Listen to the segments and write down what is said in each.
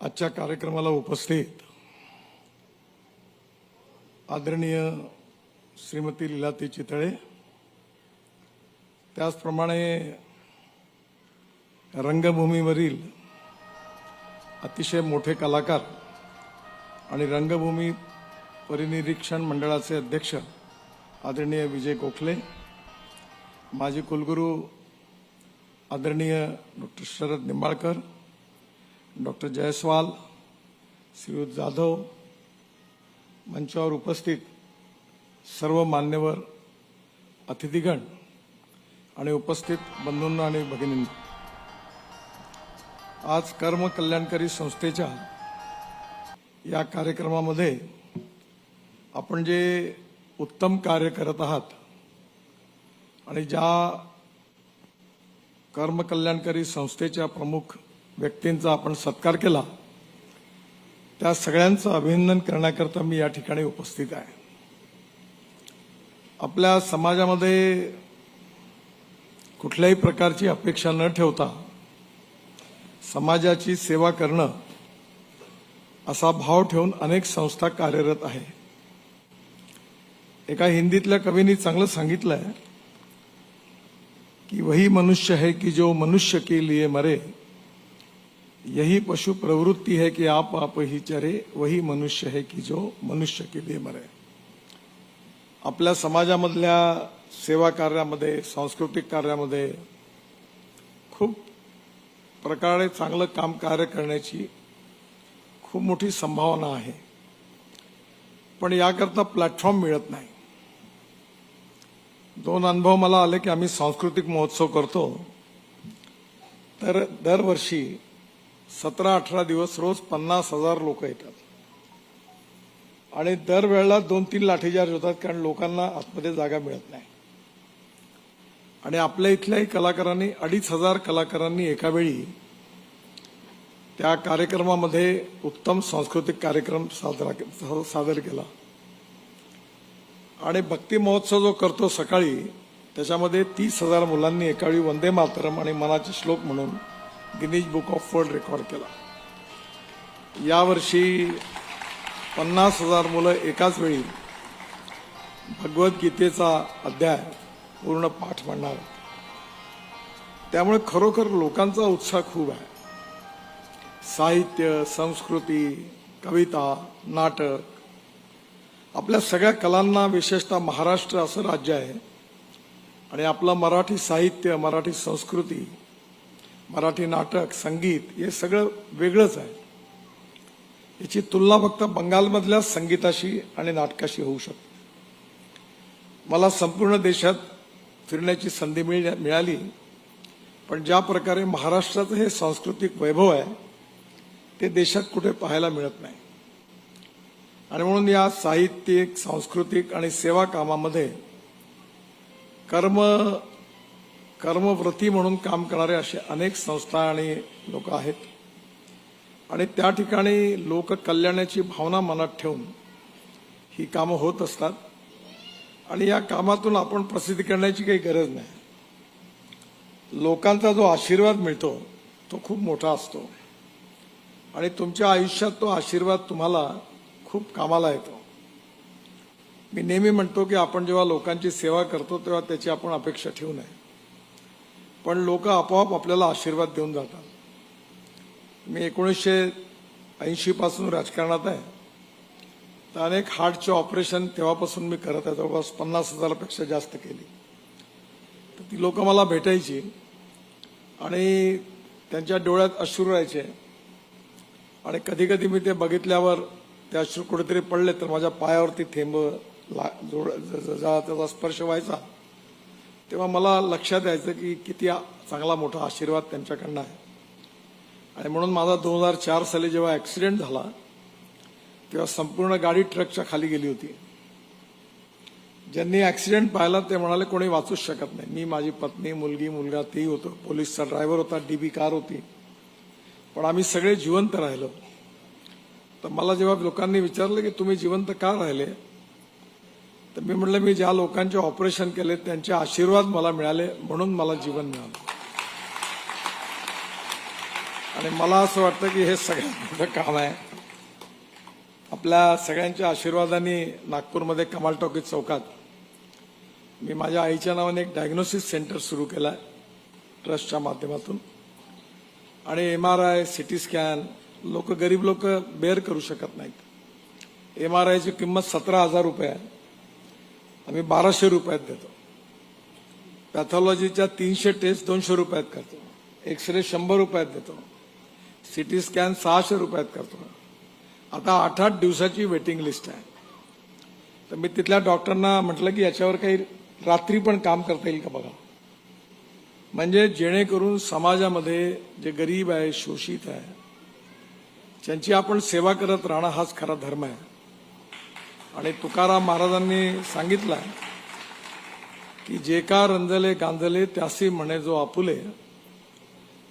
आजच्या कार्यक्रमाला उपस्थित आदरणीय श्रीमती लीलाती चितळे. त्याचप्रमाणे रंगभूमीवरील अतिशय मोठे कलाकार आणि रंगभूमी परिनिरीक्षण मंडळाचे अध्यक्ष आदरणीय विजय गोखले माजी कुलगुरू आदरणीय डॉक्टर शरद निंबाळकर डॉक्टर जयस्वाल श्रीयुत जाधव मंचावर उपस्थित सर्व मान्यवर अतिथीगण आणि उपस्थित बंधूंना आणि भगिनींना. आज कर्म कल्याणकारी संस्थेच्या या कार्यक्रमामध्ये आपण जे उत्तम कार्य करत आहात आणि ज्या कर्म कल्याणकारी संस्थेच्या प्रमुख व्यक्तींचा आपण सत्कार केला त्या सगळ्यांचं अभिनंदन करण्याकरता मी या ठिकाणी उपस्थित आहे. आपल्या समाजामध्ये कुठल्याही प्रकारची अपेक्षा न ठेवता समाजाची सेवा करणं असा भाव ठेवून अनेक संस्था कार्यरत आहे. एका हिंदीतल्या कवींनी चांगलं सांगितलंय की वही मनुष्य है की जो मनुष्य के लिए मरे यही पशु प्रवृत्ति है कि आप आप ही चरे वही मनुष्य है की जो मनुष्य के लिए मरे। आपल्या समाजामधल्या सेवा कार्यामध्ये सांस्कृतिक कार्यामध्ये खूप प्रकारे चांगलं काम कार्य करण्याची खूप मोठी संभावना आहे. पण याकरता प्लॅटफॉर्म मिळत नाही. दोन अनुभव मला आले की आम्ही सांस्कृतिक महोत्सव करतो. तर दरवर्षी सतरा अठरा दिवस रोज पन्नास हजार लोक येतात. आणि दरवेळेला दोन तीन लाठीचार्ज होतात कारण लोकांना आतमध्ये जागा मिळत नाही. आणि आपल्या इथल्याही कलाकारांनी अडीच हजार कलाकारांनी एकावेळी त्या कार्यक्रमामध्ये उत्तम सांस्कृतिक कार्यक्रम साजरा सादर केला. आणि भक्ती महोत्सव जो करतो सकाळी त्याच्यामध्ये तीस हजार मुलांनी एकावेळी वंदे मातरम आणि मनाचे श्लोक म्हणून Guinness book of world record केला. यावर्षी पन्नास हजार मुलं एकाच वेळी भगवद्गीतेचा अध्याय पूर्ण पाठ म्हणणार त्यामुळे खरोखर लोकांचा उत्साह खूप आहे. साहित्य संस्कृती कविता नाटक आपल्या सगळ्या कलांना विशेषतः महाराष्ट्र असं राज्य आहे. आणि आपलं मराठी साहित्य मराठी संस्कृती मराठी नाटक संगीत हे सगळं वेगळंच आहे. याची तुलना फक्त बंगालमधल्या संगीताशी आणि नाटकाशी होऊ शकते. मला संपूर्ण देशात फिरण्याची संधी मिळ- मिळाली पण ज्या प्रकारे महाराष्ट्राचं हे सांस्कृतिक वैभव आहे ते देशात कुठे पाहायला मिळत नाही. आणि म्हणून या साहित्यिक सांस्कृतिक आणि सेवा कामामध्ये कर्म कर्मव्रती म्हणून काम करणारे असे अनेक संस्था आणि लोक आहेत. आणि त्या ठिकाणी लोककल्याणाची भावना मनात ठेवून ही कामं होत असतात. आणि या कामातून आपण प्रसिद्धी करण्याची काही गरज नाही. लोकांचा जो आशीर्वाद मिळतो तो खूप मोठा असतो. आणि तुमच्या आयुष्यात तो आशीर्वाद तुम्हाला खूप कामाला येतो. मी नेहमी म्हणतो की आपण जेव्हा लोकांची सेवा करतो तेव्हा त्याची आपण अपेक्षा ठेवू नये. पण लोक आपोआप आपल्याला आशीर्वाद देऊन जातात. मी एकोणीसशे ऐंशीपासून राजकारणात आहे. तर अनेक हार्टचे ऑपरेशन तेव्हापासून मी करत आहे. जवळपास पन्नास हजारापेक्षा जास्त केली. तर ती लोक मला भेटायची आणि त्यांच्या डोळ्यात अश्रू राहायचे. आणि कधी कधी मी ते बघितल्यावर ते अश्रू कुठेतरी पडले तर माझ्या पायावरती थेंब ला जोड ज- त्याचा स्पर्श व्हायचा. तेव्हा मला लक्षात यायचं की किती चांगला मोठा आशीर्वाद त्यांच्याकडनं आहे. आणि म्हणून माझा दोन हजार चार साली जेव्हा ॲक्सिडेंट झाला तेव्हा संपूर्ण गाडी ट्रकच्या खाली गेली होती. ज्यांनी ॲक्सिडेंट पाहिला ते म्हणाले कोणी वाचूच शकत नाही. मी माझी पत्नी मुलगी मुलगा तेही होतो. पोलीसचा ड्रायव्हर होता डीबी कार होती. पण आम्ही सगळे जिवंत राहिलो. तर मला जेव्हा लोकांनी विचारलं की तुम्ही जिवंत का राहिले? तर मी म्हटलं मी ज्या लोकांचे ऑपरेशन केले त्यांचे आशीर्वाद मला मिळाले म्हणून मला जीवन मिळालं. आणि मला असं वाटतं की हे सगळ्यात मोठं काम आहे. आपल्या सगळ्यांच्या आशीर्वादाने नागपूरमध्ये कमाल टॉकीज चौकात मी माझ्या आईच्या नावाने एक डायग्नोसिस सेंटर सुरू केलं आहे ट्रस्टच्या माध्यमातून. आणि M R I C T scan लोक गरीब लोक बेअर करू शकत नाहीत. एम आर आयची किंमत सतरा हजार रुपये आहे. आम्ही बाराशे रुपयात देतो. पॅथॉलॉजीच्या तीनशे टेस्ट दोनशे रुपयात करतो. एक्सरे शंभर रुपयात देतो. सिटी स्कॅन सहाशे रुपयात करतो. आता आठ आठ दिवसाची वेटिंग लिस्ट आहे. तर मी तिथल्या डॉक्टरांना म्हटलं की याच्यावर काही रात्री पण काम करता येईल का बघा? म्हणजे जेणेकरून समाजामध्ये जे गरीब आहे शोषित आहे त्यांची आपण सेवा करत राहणं हाच खरा धर्म आहे. आणि तुकाराम महाराजांनी सांगितलं की जे का रंजले गांजले त्यासी म्हणे जो आपुले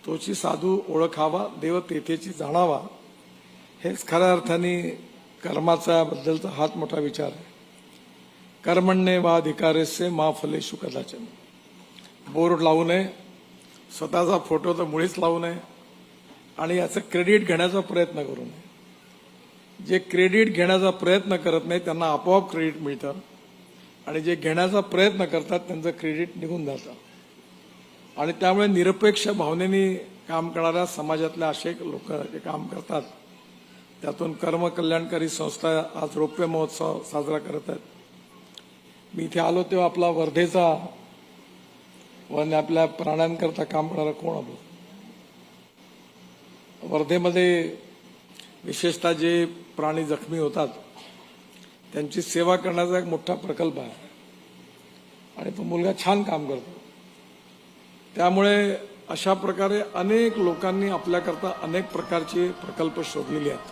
तोची साधू ओळखावा देव तेथेची जाणावा. हेच खऱ्या अर्थाने कर्माचा बद्दलचा हाच मोठा विचार आहे. कर्मण्ये वा अधिकारेसे मा फलेशु कदाचन. बोर्ड लावू नये स्वतःचा फोटो तर मुळीच लावू नये आणि याचं क्रेडिट घेण्याचा प्रयत्न करू नये. जे क्रेडिट घेण्याचा प्रयत्न करत नाही त्यांना आपोआप क्रेडिट मिळतं. आणि जे घेण्याचा प्रयत्न करतात त्यांचं क्रेडिट निघून जातं. आणि त्यामुळे निरपेक्ष भावनेने काम करणाऱ्या समाजातल्या असे लोक जे काम करतात त्यातून कर्म कल्याणकारी संस्था आज रौप्य महोत्सव साजरा करत आहेत. मी इथे आलो तेव्हा आपला वर्धेचा व आपल्या प्राण्यांकरता काम करणारा कोण आलो वर्धेमध्ये विशेषतः जे प्राणी जखमी होतात त्यांची सेवा करण्याचा एक मोठा प्रकल्प आहे. आणि तो मुलगा छान काम करतो. त्यामुळे अशा प्रकारे अनेक लोकांनी आपल्याकरता अनेक प्रकारचे प्रकल्प शोधलेले आहेत.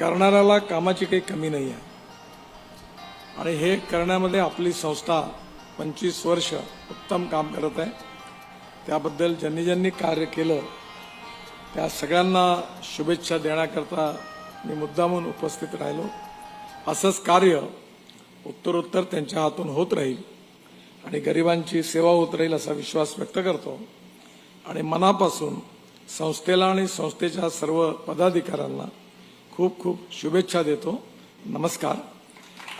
करणाऱ्याला कामाची काही कमी नाही आहे. आणि हे करण्यामध्ये आपली संस्था पंचवीस वर्ष उत्तम काम करत आहे. त्याबद्दल ज्यांनी ज्यांनी कार्य केलं त्या सगळ्यांना शुभेच्छा देण्याकरता मी मुद्दामून उपस्थित राहिलो. असंच कार्य उत्तरोत्तर त्यांच्या हातून होत राहील आणि गरिबांची सेवा होत राहील असा विश्वास व्यक्त करतो आणि मनापासून संस्थेला आणि संस्थेच्या सर्व पदाधिकाऱ्यांना खूप खूप शुभेच्छा देतो. नमस्कार.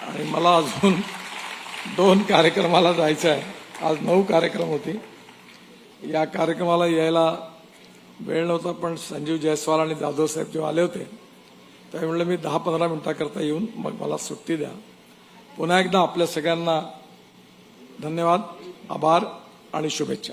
आणि मला अजून दोन कार्यक्रमाला जायचं आहे आज नऊ कार्यक्रम होते. या कार्यक्रमाला यायला वेळ नव्हता पण संजीव जयस्वाल आणि जाधव साहेब जेव्हा आले होते त्यावेळी म्हणलं मी दहा पंधरा मिनिटाकरता येऊन मग मला सुट्टी द्या. पुन्हा एकदा आपल्या सगळ्यांना धन्यवाद आभार आणि शुभेच्छा.